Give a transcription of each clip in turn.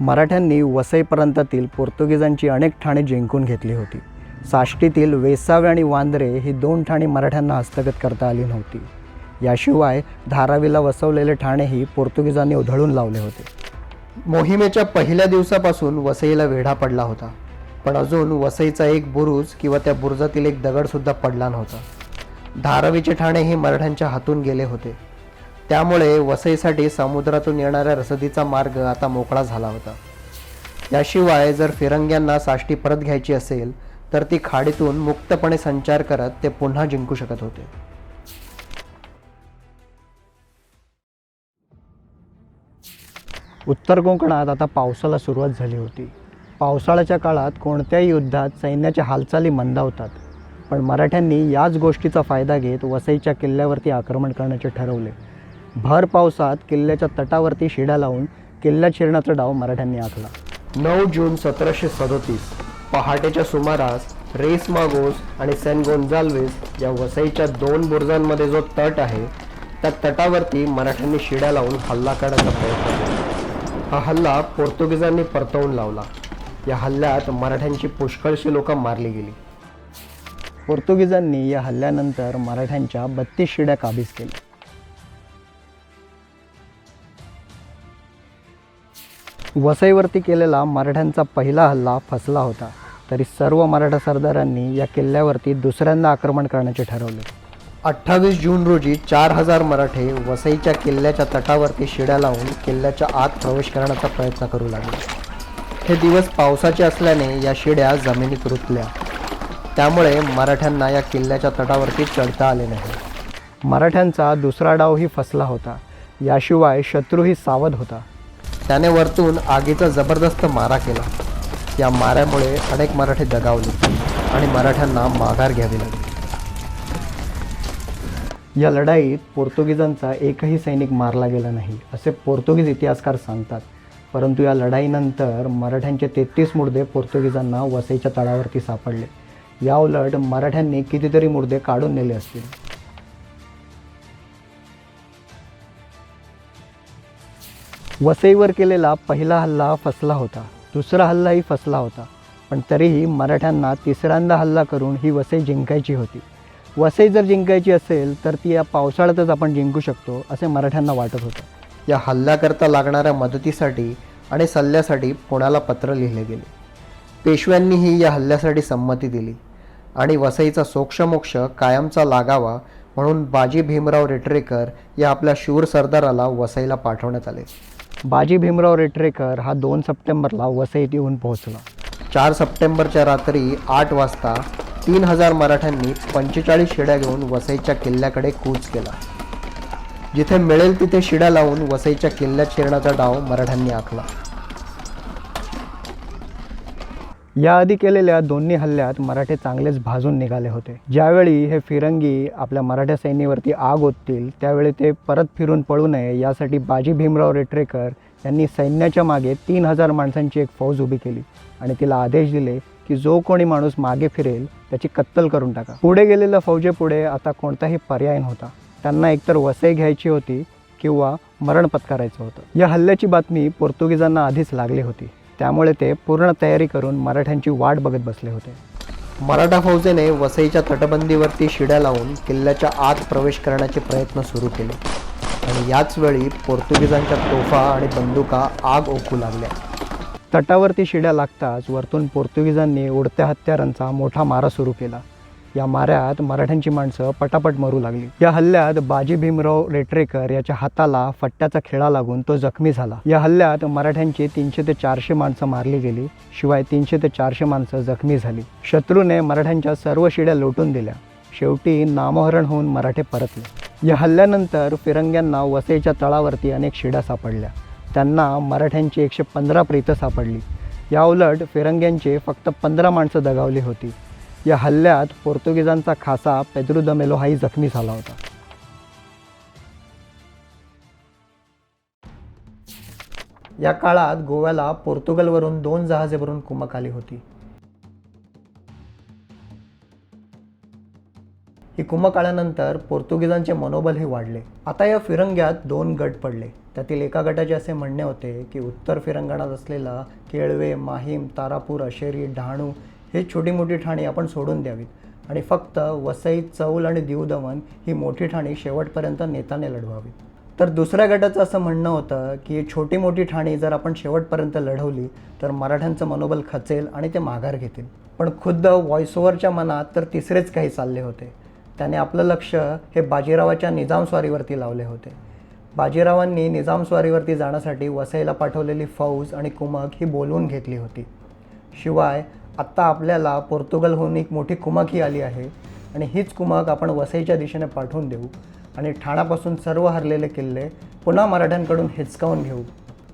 मराठ्यांनी वसईपर्यंतातील पोर्तुगीजांची अनेक ठाणे जिंकून घेतली होती. साष्टीतील वेसावे आणि वांद्रे ही दोन ठाणी मराठ्यांना हस्तगत करता आली नव्हती. याशिवाय धारावीला वसवलेले ठाणेही पोर्तुगीजांनी उधळून लावले होते. मोहिमेच्या पहिल्या दिवसापासून वसईला वेढा पडला होता. पण अजून वसईचा एक बुरुज किंवा त्या बुरुजातील एक दगडसुद्धा पडला नव्हता. धारावीचे ठाणे हे मराठ्यांच्या हातून गेले होते. त्यामुळे वसईसाठी समुद्रातून येणाऱ्या रसदीचा मार्ग आता मोकळा झाला होता. याशिवाय जर फिरंग्यांना साष्टी परत घ्यायची असेल तर ती खाडीतून मुक्तपणे संचार करत ते पुन्हा जिंकू शकत होते. उत्तर कोकणात आता पावसाला सुरुवात झाली होती. पावसाळ्याच्या काळात कोणत्याही युद्धात सैन्याच्या हालचाली मंदावतात पण मराठ्यांनी याच गोष्टीचा फायदा घेत वसईच्या किल्ल्यावरती आक्रमण करण्याचे ठरवले. भर पावसात किल्ल्याच्या तटावरती शिड्या लावून किल्ल्यात शिरण्याचा डाव मराठ्यांनी आखला. नऊ जून सतराशे सदोतीस पहाटेच्या सुमारास रेस मागोस आणि सेन गोन्झाल्वेस या वसईच्या दोन बुर्जांमध्ये जो तट आहे त्या तटावरती मराठ्यांनी शिड्या लावून हल्ला करण्याचा प्रयत्न केला. हा हल्ला पोर्तुगीजांनी परतवून लावला. या हल्ल्यात मराठ्यांची पुष्कळशी लोकं मारली गेली. पोर्तुगीजांनी या हल्ल्यानंतर मराठ्यांच्या बत्तीस शिड्या काबीज केल्या. वसईवरती केलेला मराठ्यांचा पहिला हल्ला फसला होता. तरी सर्व मराठा सरदारांनी या किल्ल्यावरती दुसऱ्यांदा आक्रमण करण्याचे ठरवले. अठ्ठावीस जून रोजी चार हजार मराठे वसईच्या किल्ल्याच्या तटावरती शिड्या लावून किल्ल्याच्या आत प्रवेश करण्याचा प्रयत्न करू लागले. हे दिवस पावसाचे असल्याने या शिड्या जमिनीत रुतल्या. त्यामुळे मराठ्यांना या किल्ल्याच्या तटावरती चढता आले नाही. मराठ्यांचा दुसरा डावही फसला होता. याशिवाय शत्रूही सावध होता. त्याने वरतून आगीचा जबरदस्त मारा केला. या माऱ्यामुळे अनेक मराठे दगावले आणि मराठ्यांना माघार घ्यावी लागली. या लढाईत पोर्तुगीजांचा एकही सैनिक मारला गेला नाही असे पोर्तुगीज इतिहासकार सांगतात. परंतु या लढाईनंतर मराठ्यांचे तेहतीस मुर्दे पोर्तुगीजांना वसईच्या तळावरती सापडले. या उलट मराठ्यांनी कितीतरी मुर्दे काढून नेले असतील. वसईवर केलेला पहिला हल्ला फसला होता. दुसरा हल्लाही फसला होता. पण तरीही मराठ्यांना तिसऱ्यांदा हल्ला करून ही वसई जिंकायची होती. वसई जर जिंकायची असेल तर ती या पावसाळ्यातच आपण जिंकू शकतो असे मराठ्यांना वाटत होतं. या हल्ल्याकरता लागणाऱ्या मदतीसाठी आणि सल्ल्यासाठी पुण्याला पत्र लिहिले गेले. पेशव्यांनीही या हल्ल्यासाठी संमती दिली आणि वसईचा सोक्षमोक्ष कायमचा लागावा म्हणून बाजी भीमराव रेटरेकर या आपल्या शूर सरदाराला वसईला पाठवण्यात आले. बाजी भीमराव रेटरेकर हा दोन सप्टेंबरला वसईत येऊन पोहोचला. चार सप्टेंबरच्या रात्री आठ वाजता तीन हजार मराठ्यांनी पंचेचाळीस शिड्या घेऊन वसईच्या किल्ल्याकडे कूच केला. जिथे मिळेल तिथे शिड्या लावून वसईच्या किल्ल्यात शिरण्याचा डाव मराठ्यांनी आखला. याआधी केलेल्या दोन्ही हल्ल्यात मराठे चांगलेच भाजून निघाले होते. ज्यावेळी हे फिरंगी आपल्या मराठ्या सैन्यावरती आग ओततील त्यावेळी ते परत फिरून पळू नये यासाठी बाजी भीमराव रेटरेकर यांनी सैन्याच्या मागे तीन हजार माणसांची एक फौज उभी केली आणि तिला आदेश दिले की जो कोणी माणूस मागे फिरेल त्याची कत्तल करून टाका. पुढे गेलेल्या फौजेपुढे आता कोणताही पर्याय नव्हता. त्यांना एकतर वसई घ्यायची होती किंवा मरण पत्करायचं होतं. या हल्ल्याची बातमी पोर्तुगीजांना आधीच लागली होती. त्यामुळे ते पूर्ण तयारी करून मराठ्यांची वाट बघत बसले होते. मराठा फौजेने वसईच्या तटबंदीवरती शिड्या लावून किल्ल्याच्या आत प्रवेश करण्याचे प्रयत्न सुरू केले. आणि याच वेळी पोर्तुगीजांच्या तोफा आणि बंदुका आग ओकू लागल्या. तटावरती शिड्या लागताच वरतून पोर्तुगीजांनी उडत्या हत्यारांचा मोठा मारा सुरू केला. या माऱ्यात मराठ्यांची माणसं पटापट मरू लागली. या हल्ल्यात बाजी भीमराव रेटरेकर याच्या हाताला फट्ट्याचा खेळा लागून तो जखमी झाला. या हल्ल्यात मराठ्यांची तीनशे ते चारशे माणसं मारली गेली शिवाय तीनशे ते चारशे माणसं जखमी झाली. शत्रूने मराठ्यांच्या सर्व शिड्या लोटून दिल्या. शेवटी नामहरण होऊन मराठे परतले. या हल्ल्यानंतर फिरंग्यांना वसईच्या तळावरती अनेक शिड्या सापडल्या. त्यांना मराठ्यांची एकशे पंधरा प्रेतं सापडली. याउलट फिरंग्यांचे फक्त पंधरा माणसं दगावली होती. या हल्ल्यात पोर्तुगीजांचा खासा पेद्रू दमेलो मेलो हाही जखमी झाला होता. या काळात गोव्याला पोर्तुगलवरून दोन जहाजे भरून कुमक आली होती. ही कुमक आल्यानंतर पोर्तुगीजांचे मनोबलही वाढले. आता या फिरंग्यात दोन गट पडले. त्यातील एका गटाचे असे म्हणणे होते की उत्तर फिरंगणात असलेला केळवे माहीम तारापूर अशेरी डहाणू हे छोटी मोठी ठाणी आपण सोडून द्यावीत. आणि फक्त वसई चौल आणि दिवदमन ही मोठी ठाणी शेवटपर्यंत नेताने लढवावीत. तर दुसऱ्या गटाचं असं म्हणणं होतं की छोटी मोठी ठाणी जर आपण शेवटपर्यंत लढवली तर मराठ्यांचं मनोबल खचेल आणि ते माघार घेतील. पण खुद्द व्हॉइस ओव्हरच्या मनात तर तिसरेच काही चालले होते. त्याने आपलं लक्ष हे बाजीरावाच्या निजामस्वारीवरती लावले होते. बाजीरावांनी निजामस्वारीवरती जाण्यासाठी वसईला पाठवलेली फौज आणि कुमक ही बोलवून घेतली होती. शिवाय आत्ता आपल्याला पोर्तुगलहून एक मोठी कुमाकी आली आहे आणि हीच कुमाक आपण वसईच्या दिशेने पाठवून देऊ आणि ठाण्यापासून सर्व हरलेले किल्ले पुन्हा मराठ्यांकडून हिचकावून घेऊ.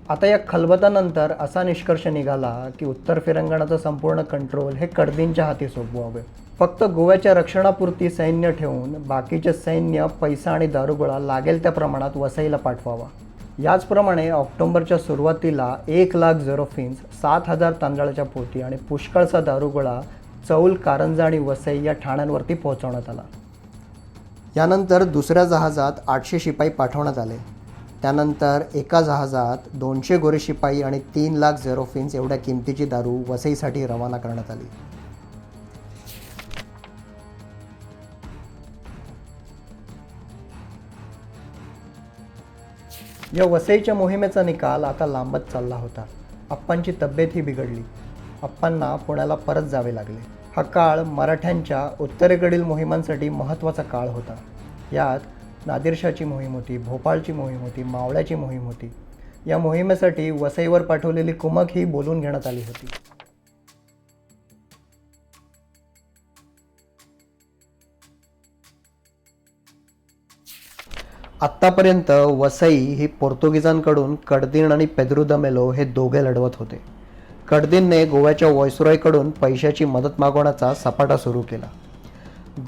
आता या खलबतानंतर असा निष्कर्ष निघाला की उत्तर फिरंगणाचं संपूर्ण कंट्रोल हे कडदींच्या हाती सोपवावे. फक्त गोव्याच्या रक्षणापुरती सैन्य ठेवून बाकीचे सैन्य पैसा आणि दारुगोळा लागेल त्या प्रमाणात वसईला पाठवावा. याचप्रमाणे ऑक्टोबरच्या सुरुवातीला एक लाख झेरोफिन्स सात हजार तांदळाच्या पोती आणि पुष्कळचा दारुगोळा चौल कारंजा आणि वसई या ठाण्यांवरती पोहोचवण्यात आला. यानंतर दुसऱ्या जहाजात आठशे शिपाई पाठवण्यात आले. त्यानंतर एका जहाजात दोनशे गोरे शिपाई आणि तीन लाख झेरोफिन्स एवढ्या किमतीची दारू वसईसाठी रवाना करण्यात आली. या वसईच्या मोहिमेचा निकाल आता लांबत चालला होता. अप्पांची तब्येतही बिघडली. अप्पांना पुण्याला परत जावे लागले. हा काळ मराठ्यांच्या उत्तरेकडील मोहिमांसाठी महत्त्वाचा काळ होता. यात नादिरशाची मोहीम होती भोपाळची मोहीम होती मावळ्याची मोहीम होती. या मोहिमेसाठी वसईवर पाठवलेली कुमक ही बोलून घेण्यात आली होती. आत्तापर्यंत वसई ही पोर्तुगीजांकडून कडदीन आणि पेद्रुदमेलो हे दोघे लढवत होते. कडदीनने गोव्याच्या व्हॉइसरॉयकडून पैशाची मदत मागवण्याचा सपाटा सुरू केला.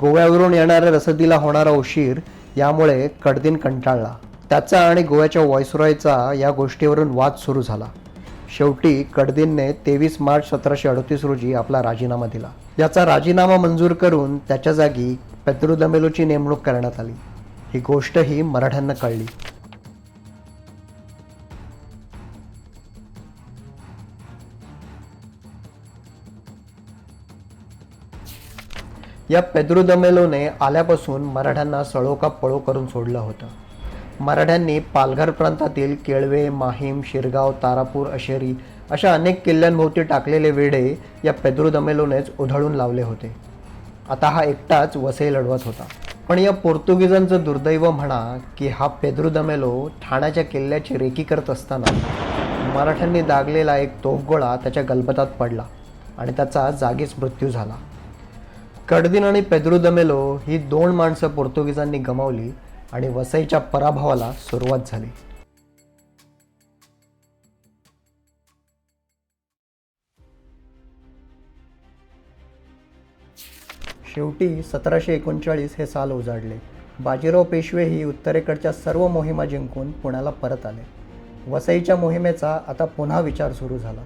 गोव्यावरून येणाऱ्या रसदीला होणारा उशीर यामुळे कडदीन कंटाळला. त्याचा आणि गोव्याच्या व्हॉइसरॉयचा या गोष्टीवरून वाद सुरू झाला. शेवटी कडदीनने तेवीस मार्च सतराशे अडतीस रोजी आपला राजीनामा दिला. याचा राजीनामा मंजूर करून त्याच्या जागी पेद्रुदमेलोची नेमणूक करण्यात आली. ही गोष्टही मराठ्यांना कळली. या पेद्रुदमेलोने आल्यापासून मराठ्यांना सळोका पळो करून सोडलं होतं. मराठ्यांनी पालघर प्रांतातील केळवे माहीम शिरगाव तारापूर अशेरी अशा अनेक किल्ल्यांभोवती टाकलेले वेढे या पेद्रुदमेलोनेच उधळून लावले होते. आता हा एकटाच वसई लढवत होता. पण या पोर्तुगीजांचं दुर्दैव म्हणा की हा पेद्रुदमेलो ठाण्याच्या किल्ल्याची रेकी करत असताना मराठ्यांनी दागलेला एक तोफगोळा त्याच्या गलबतात पडला आणि त्याचा जागीच मृत्यू झाला. कडदीन आणि पेद्रुदमेलो ही दोन माणसं पोर्तुगीजांनी गमावली आणि वसईच्या पराभवाला सुरुवात झाली. शेवटी सतराशे एकोणचाळीस हे साल उजाडले. बाजीराव पेशवे ही उत्तरेकडच्या सर्व मोहिमा जिंकून पुण्याला परत आले. वसईच्या मोहिमेचा आता पुन्हा विचार सुरू झाला.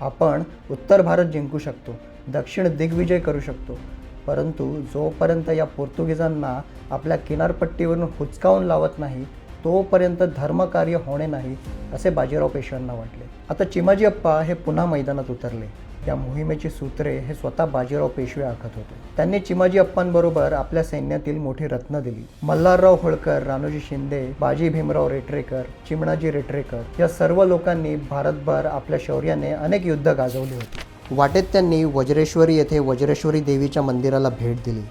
आपण उत्तर भारत जिंकू शकतो दक्षिण दिग्विजय करू शकतो परंतु जोपर्यंत या पोर्तुगीजांना आपल्या किनारपट्टीवरून हुचकावून लावत नाही तोपर्यंत धर्मकार्य होणे नाही असे बाजीराव पेशव्यांना वाटले. आता चिमाजी अप्पा हे पुन्हा मैदानात उतरले. या मोहिमेची सूत्रे हे स्वतः बाजीराव पेशवे आखत होते. त्यांनी चिमाजी अप्पांबरोबर आपल्या सैन्यातील मोठी रत्न दिली. मल्हारराव होळकर रानोजी शिंदे बाजी भीमराव रेटरेकर चिमणाजी रेटरेकर या सर्व लोकांनी भारतभर आपल्या शौर्याने अनेक युद्ध गाजवली होती. वाटेत त्यांनी वज्रेश्वरी येथे वज्रेश्वरी देवीच्या मंदिराला भेट दिली.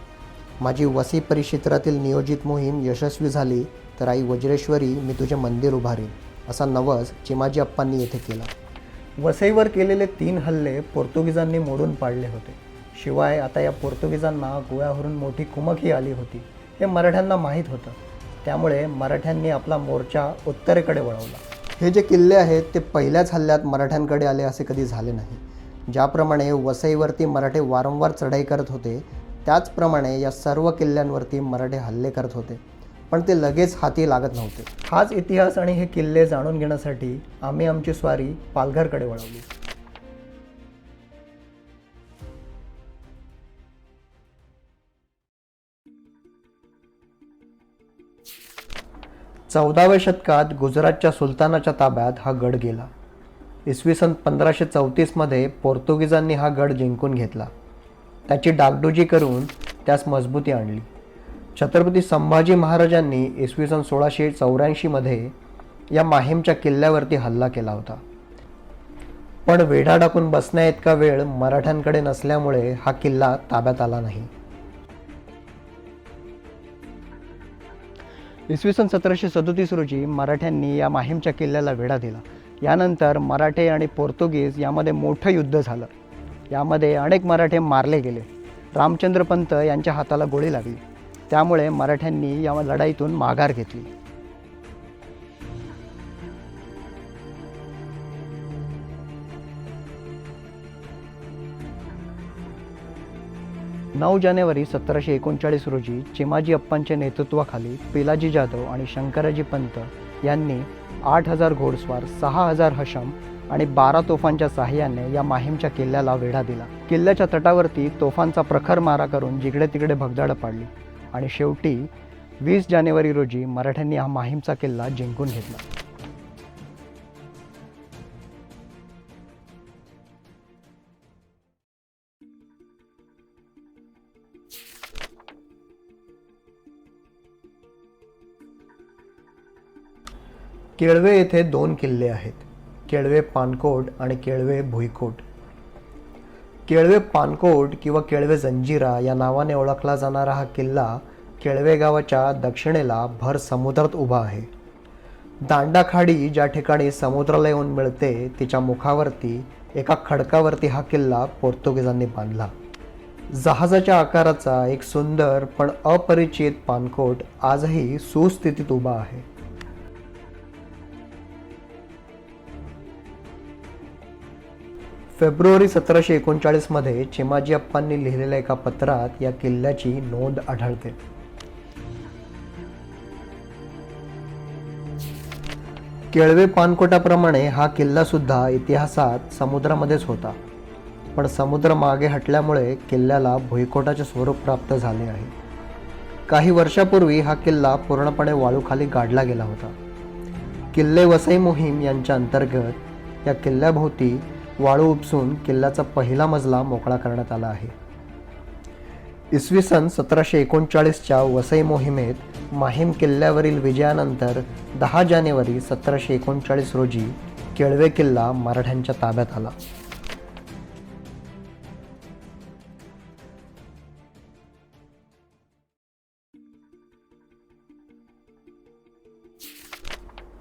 माझी वसी परिक्षेत्रातील नियोजित मोहीम यशस्वी झाली तर आई वज्रेश्वरी मी तुझे मंदिर उभारीन असा नवस चिमाजी अप्पांनी येथे केला. वसईवर केलेले तीन हल्ले पोर्तुगीजांनी मोडून पाडले होते. शिवाय आता या पोर्तुगीजांना गोव्यावरून मोठी कुमकही आली होती हे मराठ्यांना माहीत होतं. त्यामुळे मराठ्यांनी आपला मोर्चा उत्तरेकडे वळवला. हे जे किल्ले आहेत ते पहिल्याच हल्ल्यात मराठ्यांकडे आले असे कधी झाले नाही. ज्याप्रमाणे वसईवरती मराठे वारंवार चढाई करत होते त्याचप्रमाणे या सर्व किल्ल्यांवरती मराठे हल्ले करत होते. पण ते लगेच हाती लागत नव्हते. हाच इतिहास आणि हे किल्ले जाणून घेण्यासाठी आम्ही आमची स्वारी पालघरकडे वळवली. चौदाव्या शतकात गुजरातच्या सुलतानाच्या ताब्यात हा गड गेला. इसवी सन पंधराशे चौतीसमध्ये पोर्तुगीजांनी हा गड जिंकून घेतला. त्याची डागडुजी करून त्यास मजबूती आणली. छत्रपती संभाजी महाराजांनी इसवी सन सोळाशे चौऱ्याऐंशीमध्ये या माहीमच्या किल्ल्यावरती हल्ला केला होता. पण वेढा टाकून बसण्या इतका वेळ मराठ्यांकडे नसल्यामुळे हा किल्ला ताब्यात आला नाही. इसवी सन सतराशे सदोतीस रोजी मराठ्यांनी या माहीमच्या किल्ल्याला वेढा दिला. यानंतर मराठे आणि पोर्तुगीज यामध्ये मोठं युद्ध झालं. यामध्ये अनेक मराठे मारले गेले. रामचंद्र पंत यांच्या हाताला गोळी लागली. त्यामुळे मराठ्यांनी या लढाईतून माघार घेतली. नऊ जानेवारी सतराशे एकोणचाळीस रोजी चिमाजी अप्पांच्या नेतृत्वाखाली पिलाजी जाधव आणि शंकराजी पंत यांनी आठ हजार घोडस्वार सहा हजार हशम आणि बारा तोफांच्या सहाय्याने या माहीमच्या किल्ल्याला वेढा दिला. किल्ल्याच्या तटावरती तोफांचा प्रखर मारा करून जिकडे तिकडे भगदाडं पाडली. आणि शेवटी वीस जानेवारी रोजी मराठ्यांनी हा माहीमचा किल्ला जिंकून घेतला. केळवे येथे दोन किल्ले आहेत. केळवे पानकोट आणि केळवे भुईकोट. केळवे पानकोट किंवा केळवे जंजिरा या नावाने ओळखला जाणारा हा किल्ला केळवे गावाच्या दक्षिणेला भर समुद्रात उभा आहे. दांडाखाडी ज्या ठिकाणी समुद्राला येऊन मिळते तिच्या मुखावरती एका खडकावरती हा किल्ला पोर्तुगीजांनी बांधला. जहाजाच्या आकाराचा एक सुंदर पण अपरिचित पानकोट आजही सुस्थितीत उभा आहे. फेब्रुवारी सतराशे एकोणचाळीसमध्ये चिमाजी अप्पांनी लिहिलेल्या एका पत्रात या किल्ल्याची नोंद आढळते. केळवे पानकोटाप्रमाणे हा किल्ला सुद्धा इतिहासात समुद्रामध्येच होता. पण समुद्र मागे हटल्यामुळे किल्ल्याला भुईकोटाचे स्वरूप प्राप्त झाले आहे. काही वर्षापूर्वी हा किल्ला पूर्णपणे वाळूखाली गाडला गेला होता. किल्ले वसई मोहीम यांच्या अंतर्गत या किल्ल्याभोवती वाळू उपसून किल्ल्याचा पहिला मजला मोकळा करण्यात आला आहे. इसवी सन सतराशे एकोणचाळीसच्या वसई मोहिमेत माहीम किल्ल्यावरील विजयानंतर दहा जानेवारी सतराशे एकोणचाळीस रोजी केळवे किल्ला मराठ्यांच्या ताब्यात आला.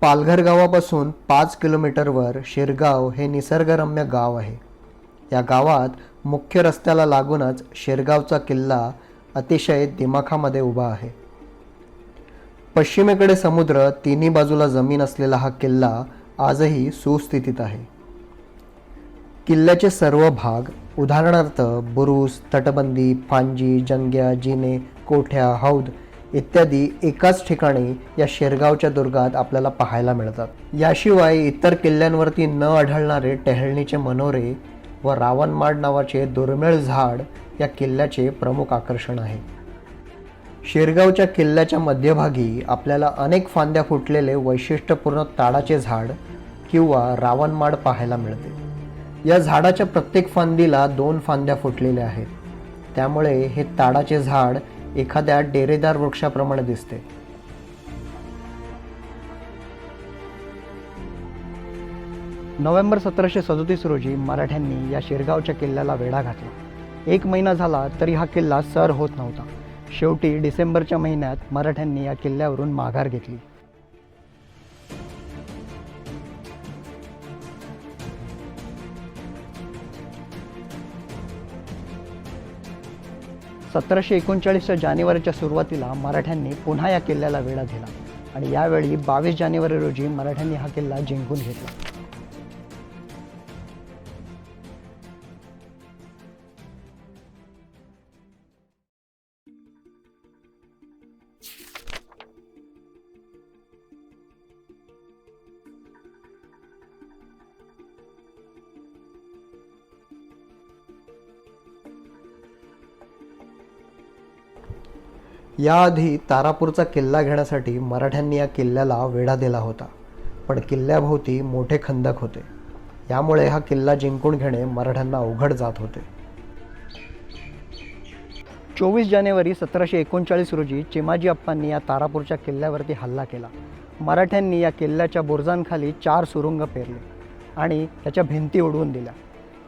पालघर गावापासून पाच किलोमीटरवर शिरगाव हे निसर्गरम्य गाव आहे. या गावात मुख्य रस्त्याला लागूनच शिरगावचा किल्ला अतिशय दिमाखामध्ये उभा आहे. पश्चिमेकडे समुद्र तिन्ही बाजूला जमीन असलेला हा किल्ला आजही सुस्थितीत आहे. किल्ल्याचे सर्व भाग उदाहरणार्थ बुरुज तटबंदी फांजी जंग्या जिने कोठ्या हौद इत्यादी एकाच ठिकाणी या शेरगावच्या दुर्गात आपल्याला पाहायला मिळतात. याशिवाय इतर किल्ल्यांवरती न आढळणारे टेहळणीचे मनोरे व रावणमाड नावाचे दुर्मिळ झाड या किल्ल्याचे प्रमुख आकर्षण आहे. शेरगावच्या किल्ल्याच्या मध्यभागी आपल्याला अनेक फांद्या फुटलेले वैशिष्ट्यपूर्ण ताडाचे झाड किंवा रावणमाड पाहायला मिळते. या झाडाच्या प्रत्येक फांदीला दोन फांद्या फुटलेल्या आहेत. त्यामुळे हे ताडाचे झाड एखाद्या डेरेदार वृक्षाप्रमाणे दिसते. नोव्हेंबर सतराशे सदोतीस रोजी मराठ्यांनी या शिरगावच्या किल्ल्याला वेढा घातला. एक महिना झाला तरी हा किल्ला सर होत नव्हता. शेवटी डिसेंबरच्या महिन्यात मराठ्यांनी या किल्ल्यावरून माघार घेतली. सतराशे एकोणचाळीसच्या जानेवारीच्या सुरुवातीला मराठ्यांनी पुन्हा या किल्ल्याला वेढा दिला. आणि यावेळी बावीस जानेवारी रोजी मराठ्यांनी हा किल्ला जिंकून घेतला. याआधी तारापूरचा किल्ला घेण्यासाठी मराठ्यांनी या किल्ल्याला वेढा दिला होता. पण किल्ल्याभोवती मोठे खंदक होते. यामुळे हा किल्ला जिंकून घेणे मराठ्यांना अवघड जात होते. चोवीस जानेवारी सतराशे एकोणचाळीस रोजी चिमाजी अप्पांनी या तारापूरच्या किल्ल्यावरती हल्ला केला. मराठ्यांनी या किल्ल्याच्या बुरजांखाली चार सुरुंग पेरले आणि त्याच्या भिंती उडवून दिल्या.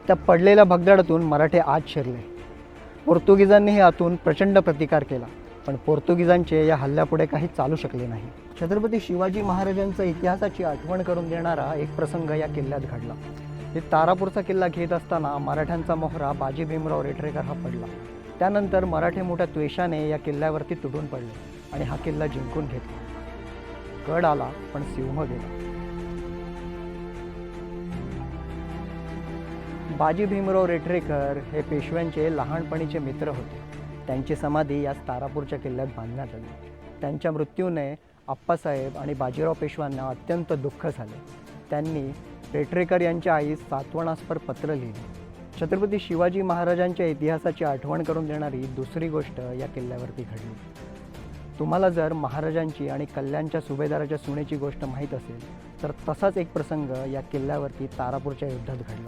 त्या पडलेल्या भगदाडातून मराठे आत शिरले. पोर्तुगीजांनीही आतून प्रचंड प्रतिकार केला. पण पोर्तुगीजांचे या हल्ल्यापुढे काही चालू शकले नाही. छत्रपती शिवाजी महाराजांचा इतिहासाची आठवण करून देणारा एक प्रसंग या किल्ल्यात घडला. हे तारापूरचा किल्ला घेत असताना मराठ्यांचा मोहरा बाजी भीमराव रेटरेकर हा पडला. त्यानंतर मराठे मोठ्या द्वेषाने या किल्ल्यावरती तुटून पडले आणि हा किल्ला जिंकून घेतला. गड आला पण सिंह गेला. बाजी भीमराव रेटरेकर हे पेशव्यांचे लहानपणीचे मित्र होते. त्यांची समाधी याच तारापूरच्या किल्ल्यात बांधण्यात आली. त्यांच्या मृत्यूने आप्पासाहेब आणि बाजीराव पेशवांना अत्यंत दुःख झाले. त्यांनी पेटरेकर यांच्या आईस सातवणास्पर पत्र लिहिले. छत्रपती शिवाजी महाराजांच्या इतिहासाची आठवण करून देणारी दुसरी गोष्ट या किल्ल्यावरती घडली. तुम्हाला जर महाराजांची आणि कल्याणच्या सुभेदाराच्या सुनेची गोष्ट माहीत असेल तर तसाच एक प्रसंग या किल्ल्यावरती तारापूरच्या युद्धात घडला.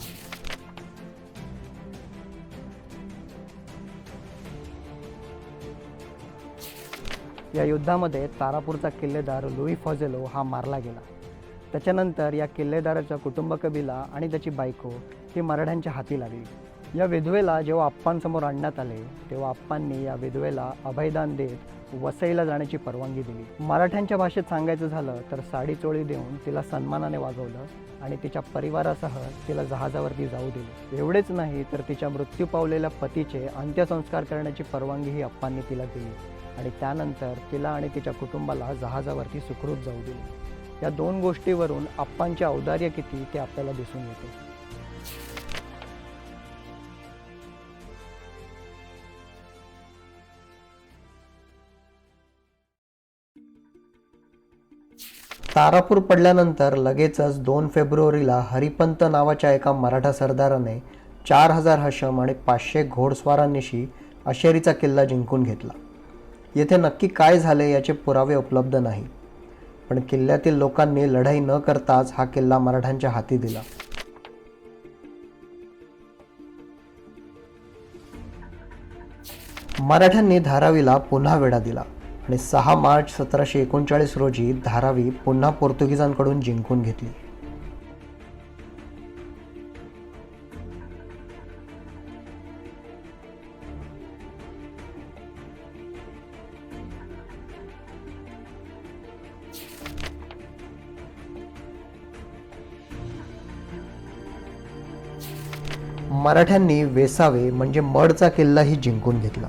या युद्धामध्ये तारापूरचा किल्लेदार लुई फॉझेलो हा मारला गेला. त्याच्यानंतर या किल्लेदाराचा कुटुंब कबिला आणि त्याची बायको ही मराठ्यांच्या हाती लागली. या विधवेला जेव्हा आप्पांसमोर आणण्यात आले तेव्हा आप्पांनी या विधवेला अभयदान देत वसईला जाण्याची परवानगी दिली. मराठ्यांच्या भाषेत सांगायचं झालं तर साडी चोळी देऊन तिला सन्मानाने वागवलं आणि तिच्या परिवारासह तिला जहाजावरती जाऊ दिले. एवढेच नाही तर तिच्या मृत्यू पावलेल्या पतीचे अंत्यसंस्कार करण्याची परवानगीही अप्पांनी तिला दिली. आणि त्यानंतर तिला आणि तिच्या कुटुंबाला जहाजावरती सुखरूप जाऊ दिले. या दोन गोष्टीवरून आप्पांचे औदार्य किती ते आपल्याला दिसून येते. तारापूर पडल्यानंतर लगेचच दोन फेब्रुवारीला हरिपंत नावाच्या एका मराठा सरदाराने चार हजार हशम आणि पाचशे घोडस्वारांनीशी अशेरीचा किल्ला जिंकून घेतला. येथे नक्की काय झाले याचे पुरावे उपलब्ध नाही. पण किल्ल्यातील लोकांनी लढाई न करताच हा किल्ला मराठ्यांच्या हाती दिला. मराठ्यांनी धारावीला पुन्हा वेढा दिला आणि सहा मार्च सतराशे एकोणचाळीस रोजी धारावी पुन्हा पोर्तुगीजांकडून जिंकून घेतली. मराठ्यांनी वेसावे म्हणजे मडचा किल्लाही जिंकून घेतला.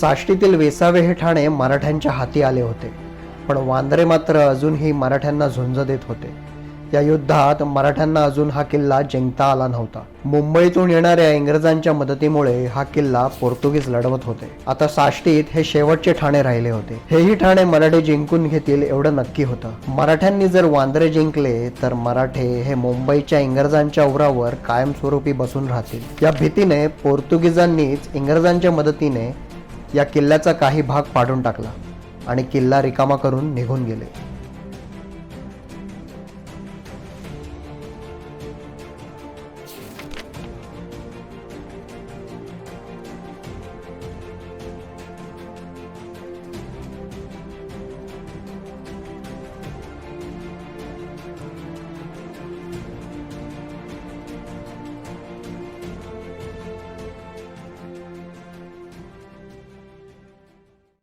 साष्टीतील वेसावे हे ठाणे मराठ्यांच्या हाती आले होते पण वांद्रे मात्र अजूनही मराठ्यांना झुंज देत होते. या युद्धात मराठ्यांना अजून हा किल्ला जिंकता आला नव्हता. मुंबईतून येणाऱ्या इंग्रजांच्या मदतीमुळे हा किल्ला पोर्तुगीज लढवत होते. आता साष्टीत हे शेवटचे ठाणे राहिले होते. हेही ठाणे मराठे जिंकून घेतील एवढं नक्की होतं. मराठ्यांनी जर वांद्रे जिंकले तर मराठे हे मुंबईच्या इंग्रजांच्या उरावर कायमस्वरूपी बसून राहतील. या भीतीने पोर्तुगीजांनीच इंग्रजांच्या मदतीने या किल्ल्याचा काही भाग पाडून टाकला आणि किल्ला रिकामा करून निघून गेले.